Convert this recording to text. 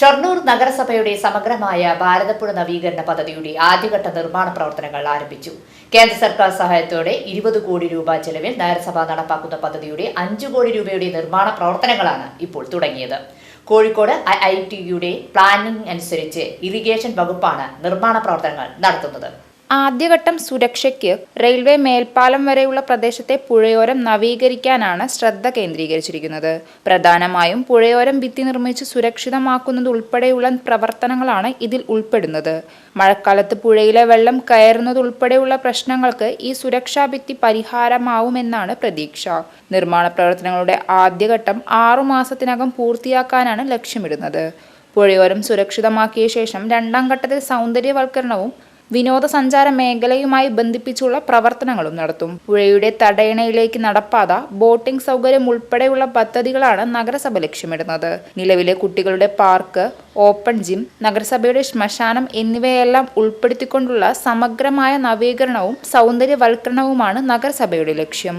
Shoranur നഗരസഭയുടെ സമഗ്രമായ ഭാരതപ്പുഴ നവീകരണ പദ്ധതിയുടെ ആദ്യഘട്ട നിർമ്മാണ പ്രവർത്തനങ്ങൾ ആരംഭിച്ചു. കേന്ദ്ര സർക്കാർ സഹായത്തോടെ ഇരുപത് കോടി രൂപ ചെലവിൽ നഗരസഭ നടപ്പാക്കുന്ന പദ്ധതിയുടെ അഞ്ചു കോടി രൂപയുടെ നിർമ്മാണ പ്രവർത്തനങ്ങളാണ് ഇപ്പോൾ തുടങ്ങിയത്. കോഴിക്കോട് ഐ ഐ ടിയുടെ പ്ലാനിംഗ് അനുസരിച്ച് ഇറിഗേഷൻ വകുപ്പാണ് നിർമ്മാണ പ്രവർത്തനങ്ങൾ നടത്തുന്നത്. ആദ്യഘട്ടം സുരക്ഷയ്ക്ക് റെയിൽവേ മേൽപ്പാലം വരെയുള്ള പ്രദേശത്തെ പുഴയോരം നവീകരിക്കാനാണ് ശ്രദ്ധ കേന്ദ്രീകരിച്ചിരിക്കുന്നത്. പ്രധാനമായും പുഴയോരം ഭിത്തി നിർമ്മിച്ച് സുരക്ഷിതമാക്കുന്നത് ഉൾപ്പെടെയുള്ള പ്രവർത്തനങ്ങളാണ് ഇതിൽ ഉൾപ്പെടുന്നത്. മഴക്കാലത്ത് പുഴയിലെ വെള്ളം കയറുന്നത് ഉൾപ്പെടെയുള്ള പ്രശ്നങ്ങൾക്ക് ഈ സുരക്ഷാ ഭിത്തി പരിഹാരമാവുമെന്നാണ് പ്രതീക്ഷ. നിർമ്മാണ പ്രവർത്തനങ്ങളുടെ ആദ്യഘട്ടം ആറുമാസത്തിനകം പൂർത്തിയാക്കാനാണ് ലക്ഷ്യമിടുന്നത്. പുഴയോരം സുരക്ഷിതമാക്കിയ ശേഷം രണ്ടാം ഘട്ടത്തിൽ സൗന്ദര്യവൽക്കരണവും വിനോദസഞ്ചാര മേഖലയുമായി ബന്ധിപ്പിച്ചുള്ള പ്രവർത്തനങ്ങളും നടത്തും. പുഴയുടെ തടയണയിലേക്ക് നടപ്പാത ബോട്ടിംഗ് സൗകര്യം ഉൾപ്പെടെയുള്ള പദ്ധതികളാണ് നഗരസഭ ലക്ഷ്യമിടുന്നത്. നിലവിലെ കുട്ടികളുടെ പാർക്ക് ഓപ്പൺ ജിം നഗരസഭയുടെ ശ്മശാനം എന്നിവയെല്ലാം ഉൾപ്പെടുത്തിക്കൊണ്ടുള്ള സമഗ്രമായ നവീകരണവും സൗന്ദര്യവൽക്കരണവുമാണ് നഗരസഭയുടെ ലക്ഷ്യം.